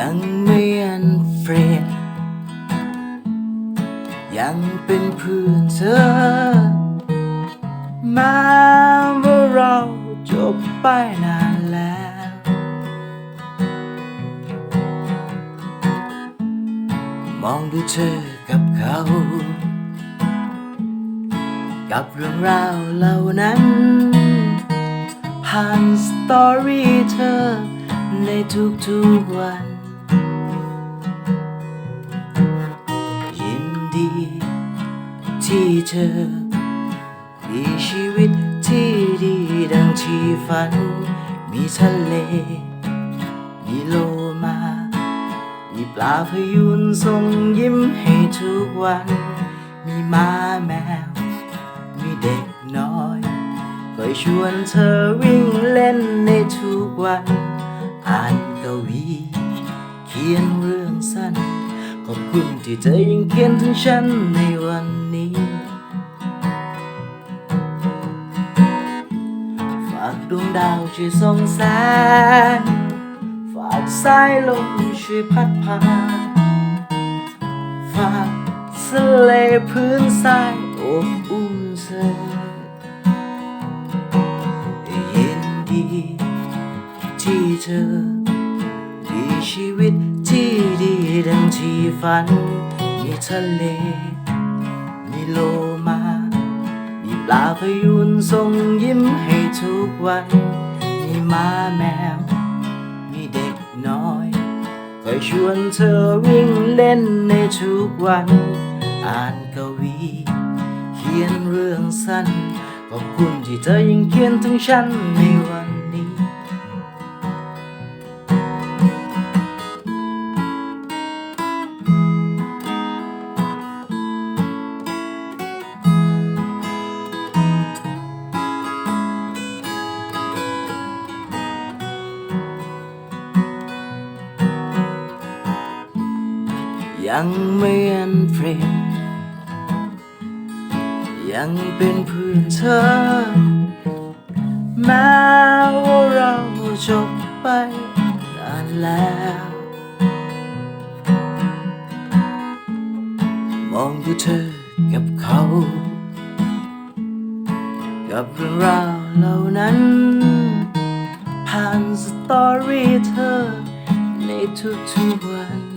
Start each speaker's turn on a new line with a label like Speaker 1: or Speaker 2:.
Speaker 1: ยังไม่อันเฟรนด์ยังเป็นเพื่อนเธอ มาเมื่อเราจบไปนานแล้ว มองดูเธอกับเขา กับเรื่องราวเหล่านั้น ผ่านสตอรี่เธอในทุกๆวัน ที่เธอ มีชีวิตที่ดีดังที่ฝัน มีทะเล มีโลมา มีปลาพยูนส่งยิ้มให้ทุกวัน มีม้าแมว มีเด็กน้อยคอยชวนเธอวิ่งเล่นในทุกวัน อ่านกวี เขียนเรื่องสั้น อบคุณที่เธอยังเขียนถึงฉันในวันนี้ ฝากดวงดาวช่วยส่องแสง ฝากสายลมช่วยพัดพา ฝากทะเลพื้นทรายอบอุ่นเธอเยินดีที่เธอมีชีวิตที่ดี ดังที่ฝัน มีทะเล มีโลมา มีปลาพยูนส่งยิ้มให้ทุกวัน มีม้าแมว มีเด็กน้อยคอยชวนเธอวิ่งเล่นในทุกวัน อ่านกวี เขียนเรื่องสั้น ขอบคุณที่เธอยังเขียนถึงฉันในวัน ยังไม่อันเฟรนยังเป็นเพื่อนเธอ แม้ว่าเราจบไปนานแล้ว มองดูเธอกับเขา กับเรื่องราวเหล่านั้น ผ่านสตอรี่เธอในทุกๆวัน